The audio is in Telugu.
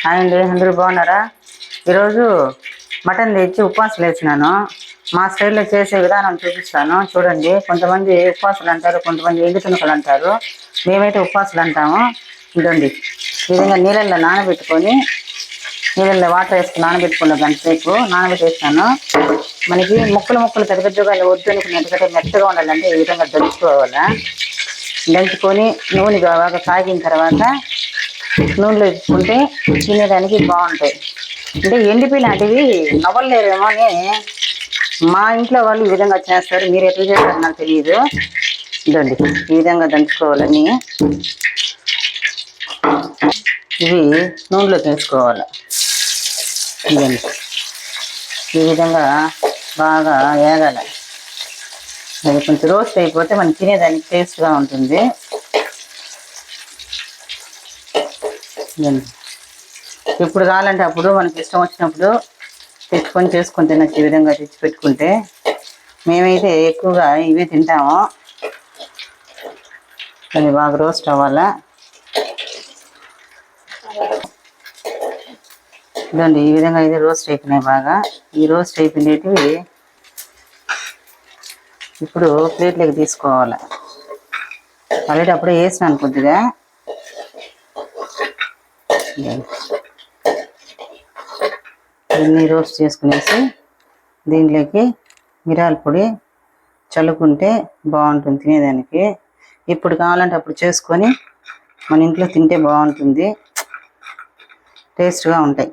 హాయ్ అండి అందరూ బాగున్నారా? ఈరోజు మటన్ తెచ్చి ఉపవాసాలు వేసినాను మా స్టైల్లో చేసే విధానం చూపిస్తాను. చూడండి కొంతమంది ఉపవాసాలు అంటారు కొంతమంది ఎండు అంటారు. మేమైతే ఉపవాసాలు అంటాము. ఇదండి ఈ విధంగా నీళ్ళల్లో నానబెట్టుకొని నీళ్ళల్లో వాటర్ వేసుకుని నానబెట్టుకున్న గంటసేపు నానబెట్టేస్తాను. మనకి ముక్కలు ముక్కలు పెద్ద పెద్దగా వద్దు ఎందుకంటే మెత్తగా ఉండాలంటే ఈ విధంగా దంచుకోవాలా. దంచుకొని నూనె బాగా కాగిన తర్వాత నూనెలో వేసుకుంటే తినేదానికి బాగుంటాయి. అంటే ఎండిపోయినటివి నవ్వలేరేమో అని మా ఇంట్లో వాళ్ళు ఈ విధంగా చేస్తారు. మీరు ఎట్లా చేస్తారో నాకు తెలియదు. ఇదండి. ఈ విధంగా దంచుకోవాలని. ఇవి నూనెలో వేసుకోవాలి ఇదండి. ఈ విధంగా బాగా వేగాలి అది కొంచెం రోస్ట్ అయిపోతే మనం తినేదానికి టేస్ట్గా ఉంటుంది. ఎప్పుడు కావాలంటే అప్పుడు మనకి ఇష్టం వచ్చినప్పుడు తెచ్చుకొని చేసుకొని తినచ్చు ఈ విధంగా తెచ్చి పెట్టుకుంటే. మేమైతే ఎక్కువగా ఇవే తింటాము. అది బాగా రోస్ట్ అవ్వాలా? ఇదండి ఈ విధంగా అయితే రోస్ట్ అయిపోయినాయి బాగా. ఈ రోస్ట్ అయిపోయినవి ఇప్పుడు ప్లేట్లోకి తీసుకోవాలి. ఆల్రెడీ అప్పుడే వేసినాను కొద్దిగా. ఇవన్నీ రోస్ట్ చేసుకునేసి దీంట్లోకి మిరాల పొడి చల్లుకుంటే బాగుంటుంది తినేదానికి. ఇప్పుడు కావాలంటే అప్పుడు చేసుకొని మన ఇంట్లో తింటే బాగుంటుంది. టేస్ట్గా ఉంటాయి.